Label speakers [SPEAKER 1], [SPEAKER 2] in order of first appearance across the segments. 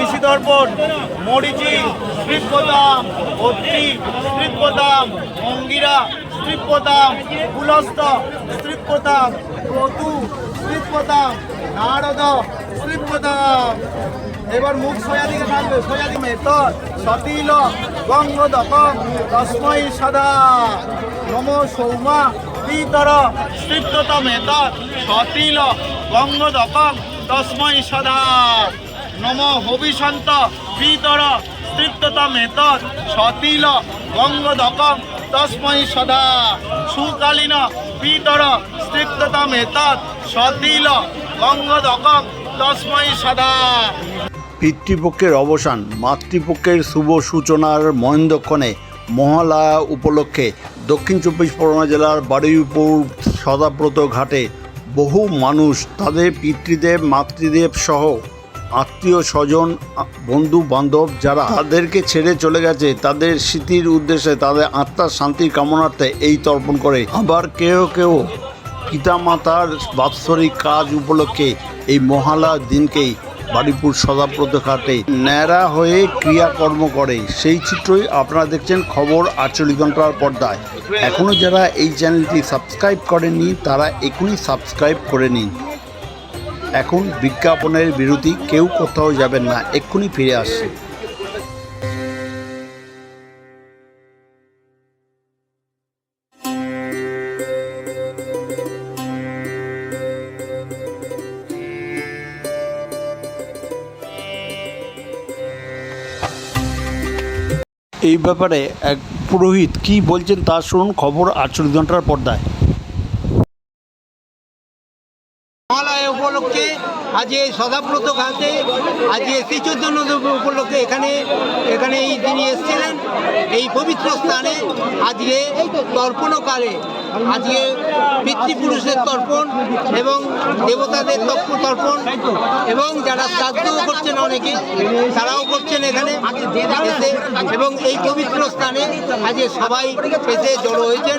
[SPEAKER 1] ঋষিদর্পণ, মরিচি স্ত্রীপদাম অত্রি স্ত্রীপদাম অঙ্গিরা স্ত্রীপদাম কুলস্ত স্ত্রীপদাম ক্রতু স্ত্রীপদাম নারদ স্ত্রীপদাম এবার মুখ সোয়া দিকে থাকবে সোয়া দিকে মেতর সতিল গঙ্গদকম তস্মৈ সদা। নম সৌমা পিতর স্ত্রীপ্তত মেতর সতিল গঙ্গদকম তস্মৈ সদা। নম হবিষন্ত তৃপ্তত মেতদ সতিল গঙ্গদকম। তস্মৈ সদা। সুকালীন পিতর মেতদ সতিল গঙ্গদকম। তস্মৈ সদা।
[SPEAKER 2] পিতৃপক্ষের অবসান, মাতৃপক্ষের শুভ সূচনার মহেন্দ্রক্ষণে মহালয়া উপলক্ষে দক্ষিণ চব্বিশ পরগনা জেলার বারুইপুর সদাব্রত ঘাটে বহু মানুষ তাদের পিতৃদেব, মাতৃদেব সহ আত্মীয় স্বজন, বন্ধু বান্ধব যারা তাদেরকে ছেড়ে চলে গেছে, তাদের স্মৃতির উদ্দেশ্যে তাদের আত্মার শান্তির কামনার্থে এই তর্পণ করে। আবার কেউ কেউ পিতামাতার বাৎসরিক কাজ উপলক্ষে এই মহালয়ার দিনকেই বাড়িপুর সদাব্রত ঘাটে ন্যাড়া হয়ে ক্রিয়াকর্ম করে। সেই চিত্রই আপনারা দেখছেন খবর আটচল্লিশ ঘণ্টার পর্দায়। এখনও যারা এই চ্যানেলটি সাবস্ক্রাইব করেননি, তারা এখনই সাবস্ক্রাইব করে নিন। এখন বিজ্ঞাপনের বিরতি, কেউ কোথাও যাবেন না, এক্ষুনি ফিরে আসছে। এই ব্যাপারে এক পুরোহিত কি বলছেন তা শুনুন, খবর আটচল্লিশ ঘণ্টার পর্দায়।
[SPEAKER 3] উপলক্ষে আজ এই সদাব্রত ঘাটে, আজ এই শ্রীচৈতন্য দেব উপলক্ষে এখানে এখানে এই তিনি এসেছিলেন। এই পবিত্র স্থানে আজকে তর্পণকালে, আজকে পিতৃপুরুষের তর্পণ এবং দেবতাদের তর্প তর্পণ এবং যারা শ্রাদ্ধ করছেন অনেকে, তারাও করছেন এখানে এবং এই পবিত্র স্থানে আজকে সবাই এসে জড়ো হয়েছেন।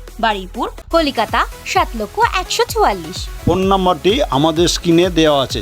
[SPEAKER 4] বাড়িপুর কলিকাতা সাত লক্ষ একশো চুয়াল্লিশ।
[SPEAKER 2] ফোন নাম্বারটি আমাদের স্ক্রিনে দেওয়া আছে।